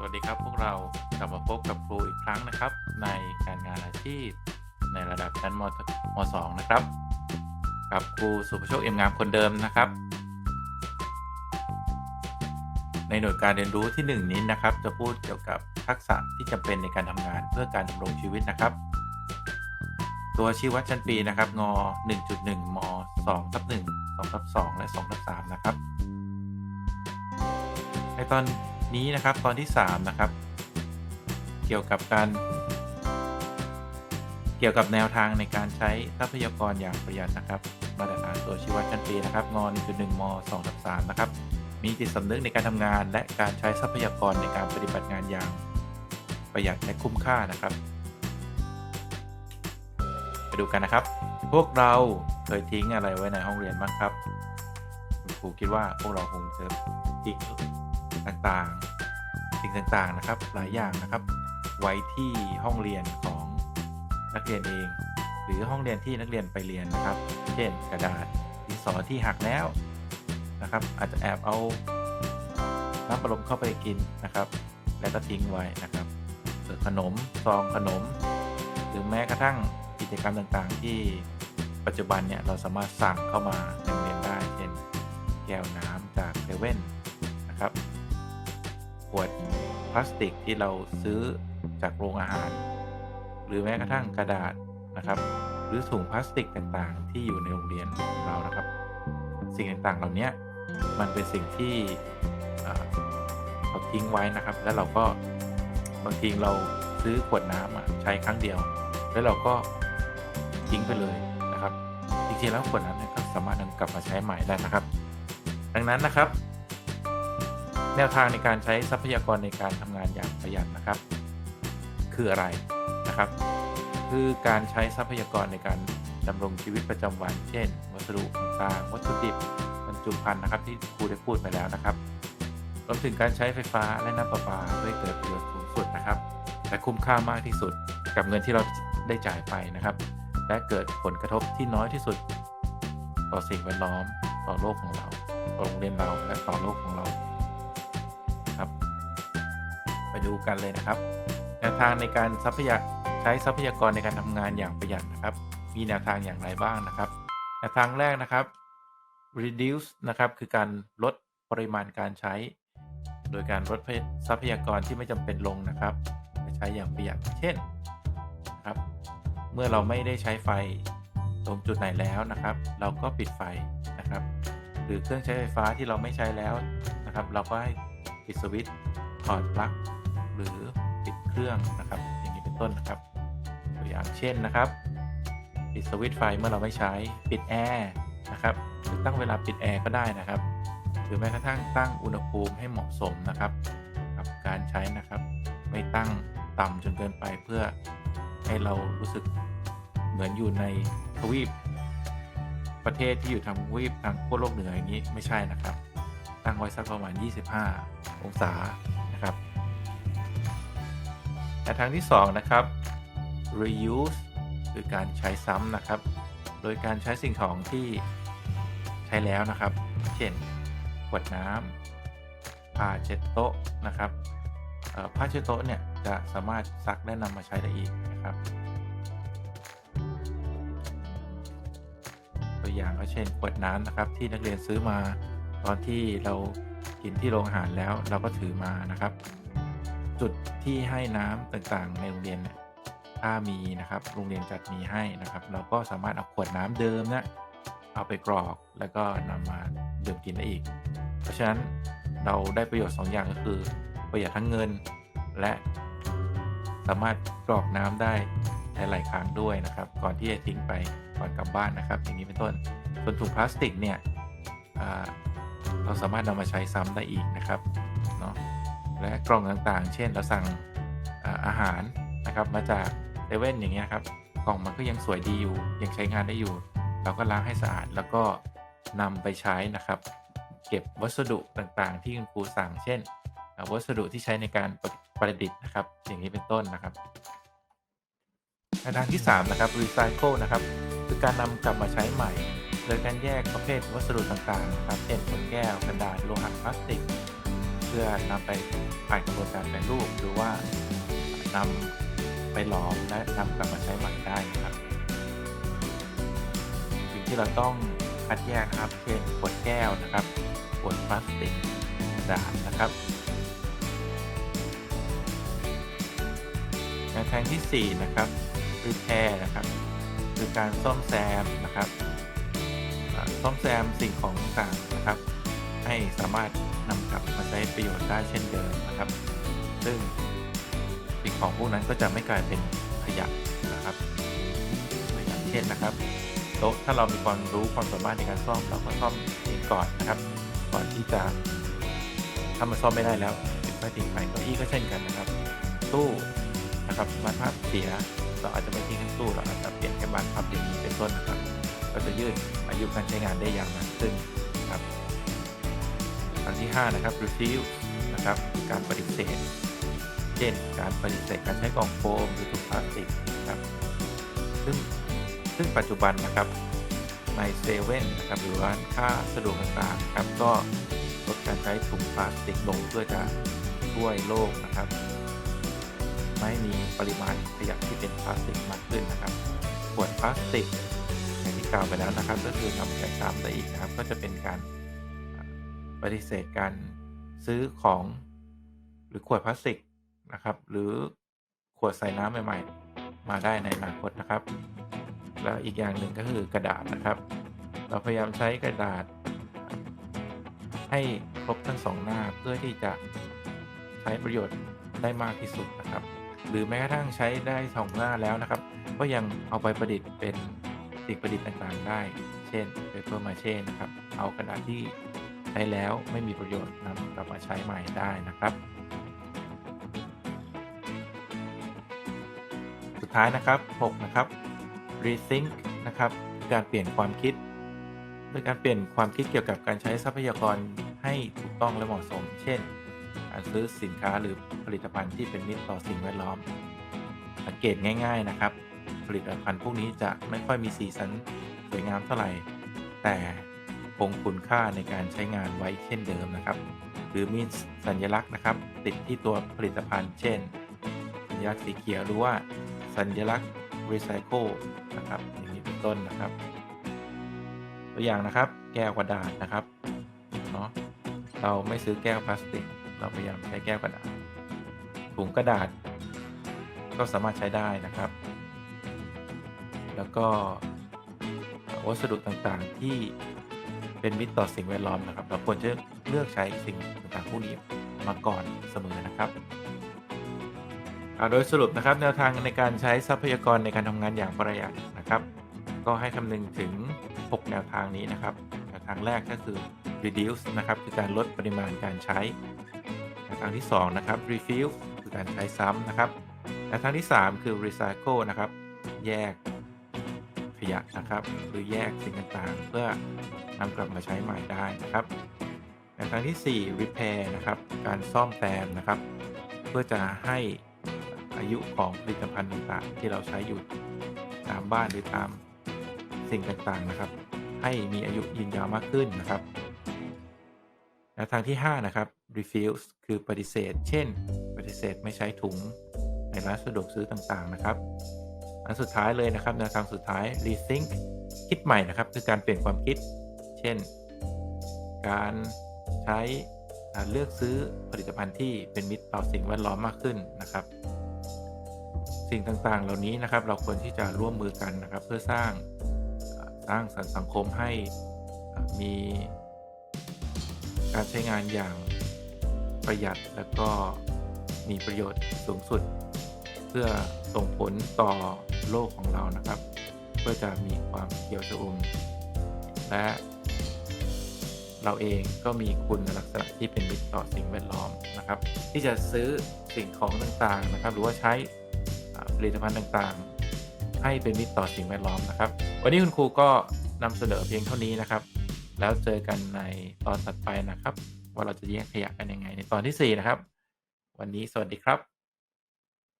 สวัสดีครับพวกเรากลับมาพบกับครูอีกครั้งนะครับ ในการงานอาชีพ ในระดับชั้นมมสองนะครับ กับครูสุภโชคเอ็มงามคนเดิมนะครับ ในหน่วยการเรียนรู้ที่ 1 นี้นะครับ จะพูดเกี่ยวกับทักษะที่จำเป็นในการทำงานเพื่อการดำรงชีวิตนะครับ ตัวชี้วัดชั้นปีนะครับง 1.1 ม 2ทับ1 2ทับ2และ2ทับ3นะครับในตอน นี้นะครับตอนที่ 3 นะครับ เกี่ยวกับการ เกี่ยวกับแนวทางในการใช้ทรัพยากรอย่างประหยัดนะครับ มาตรฐานตัวชี้วัดชั้นปีนะครับงอ.1.1ม2ทับ3นะครับ มีจิตสำนึกในการทำงาน และการใช้ทรัพยากรในการปฏิบัติงานอย่างประหยัดและคุ้มค่านะครับไปดูกันนะครับ พวกเราเคยทิ้งอะไรไว้ในห้องเรียนบ้างครับ ครูคิดว่าพวกเราคงจะทิ้ง ต่างๆ สิ่งต่างๆนะครับ หลายอย่างนะครับ ไว้ที่ห้องเรียนของนักเรียนเอง หรือห้องเรียนที่นักเรียนไปเรียนนะครับ เช่นกระดาษดินสอที่หักแล้วนะครับ อาจจะแอบเอาน้ำประลมเข้าไปกินนะครับ แล้วก็ทิ้งไว้นะครับหรือขนมซองขนม หรือแม้กระทั่งกิจกรรมต่างๆ ที่ปัจจุบันเนี่ยเราสามารถสั่งเข้ามาในเรียนได้ เช่นแก้วน้ำจากเซเว่นนะครับ ขวดพลาสติกที่เราซื้อจากโรงอาหาร หรือแม้กระทั่งกระดาษนะครับ หรือถุงพลาสติกต่างๆ ที่อยู่ในโรงเรียนของเรานะครับ สิ่งต่างๆเหล่านี้มันเป็นสิ่งที่เราทิ้งไว้นะครับ แล้วเราก็บางทีเราซื้อขวดน้ำใช้ครั้งเดียว แล้วเราก็ทิ้งไปเลยนะครับจริงๆแล้วขวดนั้นก็สามารถนำกลับมาใช้ใหม่ได้นะครับ ดังนั้นนะครับ แนวทางในการใช้ทรัพยากรในการทำงานอย่างประหยัดนะครับ คืออะไรนะครับ คือการใช้ทรัพยากรในการดำรงชีวิตประจำวัน เช่น วัสดุต่างๆวัตถุดิบบรรจุภัณฑ์นะครับที่ครูได้พูดไปแล้วนะครับรวมถึงการใช้ไฟฟ้าและน้ำประปาเพื่อเกิดประโยชน์สูงสุดนะครับ และคุ้มค่ามากที่สุดกับเงินที่เราได้จ่ายไปนะครับ และเกิดผลกระทบที่น้อยที่สุด ต่อสิ่งแวดล้อม ต่อโลกของเราต่อโรงเรียนเราและต่อโลกของเรา ดูกันเลยนะครับแนวทางในการทรัพยาใช้ทรัพยากรในการทำงานอย่างประหยัดนะครับ มีแนวทางอย่างไรบ้างนะครับแนวทางแรกนะครับ reduce นะครับคือการลดปริมาณการใช้ โดยการลดทรัพยากรที่ไม่จำเป็นลงนะครับใช้อย่างประหยัดเช่นนะครับ เมื่อเราไม่ได้ใช้ไฟตรงจุดไหนแล้วนะครับ เราก็ปิดไฟนะครับ หรือเครื่องใช้ไฟฟ้าที่เราไม่ใช้แล้วนะครับ เราก็ให้ปิดสวิตช์ถอดปลั๊ก หรือปิดเครื่องนะครับอย่างนี้เป็นต้นนะครับตัวอย่างเช่นนะครับ ปิดสวิตช์ไฟเมื่อเราไม่ใช้ปิดแอร์นะครับหรือตั้งเวลาปิดแอร์ก็ได้นะครับ หรือแม้กระทั่งตั้งอุณหภูมิให้เหมาะสมนะครับ กับการใช้นะครับ ไม่ตั้งต่ำจนเกินไปเพื่อให้เรารู้สึกเหมือนอยู่ในทวีป ประเทศที่อยู่ทางทวีปทางขั้วโลกเหนืออย่างนี้ไม่ใช่นะครับ ตั้งไว้สักประมาณ 25 องศา และทางที่ 2 นะครับ reuse คือการใช้ซ้ำนะครับ โดยการใช้สิ่งของที่ใช้แล้วนะครับ เช่น ขวดน้ำผ้าเช็ดโต๊ะนะครับผ้าเช็ดโต๊ะเนี่ยจะสามารถซักและนำมาใช้ได้อีกนะครับ ตัวอย่างก็เช่นขวดน้ำนะครับ ที่นักเรียนซื้อมาตอนที่เรากินที่โรงอาหารแล้วเราก็ถือมานะครับ จุดที่ให้น้ำต่างๆ ในโรงเรียนเนี่ยถ้ามีนะครับโรงเรียนจัดมีให้นะครับ เราก็สามารถเอาขวดน้ำเดิมเนะเอาไปกรอกแล้วก็นำมาดื่มกินได้อีก เพราะฉะนั้นเราได้ประโยชน์2ออย่างก็คือ ประหยัดทั้งเงินและสามารถกรอกน้ำได้หลายๆครั้งด้วยนะครับ ก่อนที่จะทิ้งไปก่อนกลับบ้านนะครับ อย่างนี้เป็นต้นส่วนถุงพลาสติกเนี่ยเราสามารถนำมาใช้ซ้ำได้อีกนะครับ และกล่องต่างๆ เช่นเราสั่งอาหารนะครับมาจากเซเว่นอย่างเงี้ยครับกล่องมันก็ยังสวยดีอยู่ยังใช้งานได้อยู่ เราก็ล้างให้สะอาดแล้วก็นำไปใช้นะครับ เก็บวัสดุต่างๆ ที่คุณครูสั่งเช่น วัสดุที่ใช้ในการประดิษฐ์นะครับ อย่างนี้เป็นต้นนะครับทางที่ 3 นะครับ recycle นะครับคือการนำกลับมาใช้ใหม่ โดยการแยกประเภทวัสดุต่างๆนะครับเช่นขวดแก้วกระดาษโลหะพลาสติก เพื่อนำไปผ่านกระบวนการแปรรูปหรือว่านำไปหลอมและนำกลับมาใช้ใหม่ได้นะครับ สิ่งที่เราต้องคัดแยกนะครับเช่นขวดแก้วนะครับขวดพลาสติกกระดาษนะครับแนวทางที่ 4 นะครับ repair นะครับ คือการซ่อมแซมนะครับซ่อมแซมสิ่งของต่าง สามารถนำกลับมาใช้ประโยชน์ได้เช่นเดิมนะครับ ซึ่งสิ่งของพวกนั้นก็จะไม่กลายเป็นขยะนะครับตัวอย่างเช่นนะครับโต๊ะถ้าเรามีความรู้ความสามารถในการซ่อมเราก็ซ่อมเองก่อนนะครับ ก่อนที่จะถ้ามันซ่อมไม่ได้แล้วถึงค่อยทิ้งไปเก้าอี้ก็เช่นกันนะครับ ตู้นะครับบานพับเสียเราอาจจะไม่ทิ้งทั้งตู้เราอาจจะเปลี่ยนแค่บานพับอย่างนี้เป็นต้นนะครับ ก็จะยืดอายุการใช้งานได้อย่างนานขึ้นนะครับ อันที่ 5 นะครับ refuse นะครับคือการปฏิเสธ เช่น การปฏิเสธการใช้กล่องโฟมหรือถุงพลาสติกนะครับซึ่งซึ่งปัจจุบันนะครับในเซเว่นนะครับหรือร้านค้าสะดวกต่างๆครับก็ลดการใช้ถุงพลาสติกลงเพื่อจะช่วยโลกนะครับ ไม่มีปริมาณขยะที่เป็นพลาสติกมากขึ้นนะครับขวดพลาสติกอย่างที่กล่าวไปแล้วนะครับ ก็คือนำไปซ้ำได้อีกนะครับ ก็จะเป็นการ ปฏิเสธการซื้อของหรือขวดพลาสติกนะครับ หรือขวดใส่น้ำใหม่ ๆ มาได้ในอนาคตนะครับ แล้วอีกอย่างหนึ่งก็คือกระดาษนะครับ เราพยายามใช้กระดาษ ให้ครบทั้งสองหน้าเพื่อที่จะใช้ประโยชน์ได้มากที่สุดนะครับ หรือแม้กระทั่งใช้ได้สองหน้าแล้วนะครับ ก็ยังเอาไปประดิษฐ์เป็นสิ่งประดิษฐ์ต่างๆได้ เช่น paper mache นะครับ เอากระดาษที่ ใช้แล้วไม่มีประโยชน์นำกลับมาใช้ใหม่ได้นะครับ สุดท้ายนะครับ 6 นะครับ rethink นะครับการเปลี่ยนความคิดโดยการเปลี่ยนความคิดเกี่ยวกับการใช้ทรัพยากรให้ถูกต้องและเหมาะสม เช่นการซื้อสินค้าหรือผลิตภัณฑ์ที่เป็นมิตรต่อสิ่งแวดล้อม สังเกตง่าย ๆนะครับ ผลิตภัณฑ์พวกนี้จะไม่ค่อยมีสีสันสวยงามเท่าไหร่ แต่ คงคุณค่าในการใช้งานไว้เช่นเดิมนะครับ หรือมีสัญลักษณ์นะครับ ติดที่ตัวผลิตภัณฑ์เช่น สัญลักษณ์สีเขียวหรือว่าสัญลักษณ์ recycle นะครับอย่างนี้เป็นต้นนะครับ ตัวอย่างนะครับแก้วกระดาษนะครับเนาะเราไม่ซื้อแก้วพลาสติก เราพยายามใช้แก้วกระดาษถุงกระดาษ ก็สามารถใช้ได้นะครับ แล้วก็วัสดุต่างๆที่ เป็นมิตรต่อสิ่งแวดล้อมนะครับ เราควรจะเลือกใช้สิ่งต่างๆพวกนี้มาก่อนเสมอนะครับโดยสรุปนะครับแนวทางในการใช้ทรัพยากรในการทำงานอย่างประหยัดนะครับ ก็ให้คำนึงถึง 6 แนวทางนี้นะครับ แนวทางแรกก็คือ reduce นะครับคือการลดปริมาณการใช้ แนวทางที่ 2 นะครับ refill คือการใช้ซ้ำนะครับ แนวทางที่ 3 คือ recycle นะครับ แยก ขยะนะครับ หรือแยกสิ่งต่างๆ เพื่อนำกลับมาใช้ใหม่ได้นะครับแนวทางที่ 4 repair นะครับ การซ่อมแซมนะครับ เพื่อจะให้อายุของผลิตภัณฑ์ต่างๆ ที่เราใช้อยู่ตามบ้านหรือตามสิ่งต่างๆนะครับ ให้มีอายุยืนยาวมากขึ้นนะครับแนวทางที่ 5 นะครับ refuse คือปฏิเสธ เช่น ปฏิเสธไม่ใช้ถุงในร้านสะดวกซื้อต่างๆนะครับ อันสุดท้ายเลยนะครับแนวทางสุดท้าย rethink คิดใหม่นะครับ คือการเปลี่ยนความคิด เช่น การใช้เลือกซื้อผลิตภัณฑ์ที่เป็นมิตรต่อสิ่งแวดล้อมมากขึ้นนะครับ สิ่งต่างๆ เหล่านี้นะครับ เราควรที่จะร่วมมือกันนะครับ เพื่อสร้างสร้างสรรค์สังคมให้มีการใช้งานอย่างประหยัดแล้วก็มีประโยชน์สูงสุด เพื่อส่งผลต่อ โลกของเรานะครับเพื่อจะมีความเขียวชอุ่มและเราเองก็มีคุณลักษณะที่เป็นมิตรต่อสิ่งแวดล้อมนะครับ ที่จะซื้อสิ่งของต่างๆนะครับ หรือว่าใช้ผลิตภัณฑ์ต่างๆ ให้เป็นมิตรต่อสิ่งแวดล้อมนะครับ วันนี้คุณครูก็นำเสนอเพียงเท่านี้นะครับ แล้วเจอกันในตอนถัดไปนะครับ ว่าเราจะแยกขยะกันยังไงในตอนที่ 4 นะครับ วันนี้สวัสดีครับ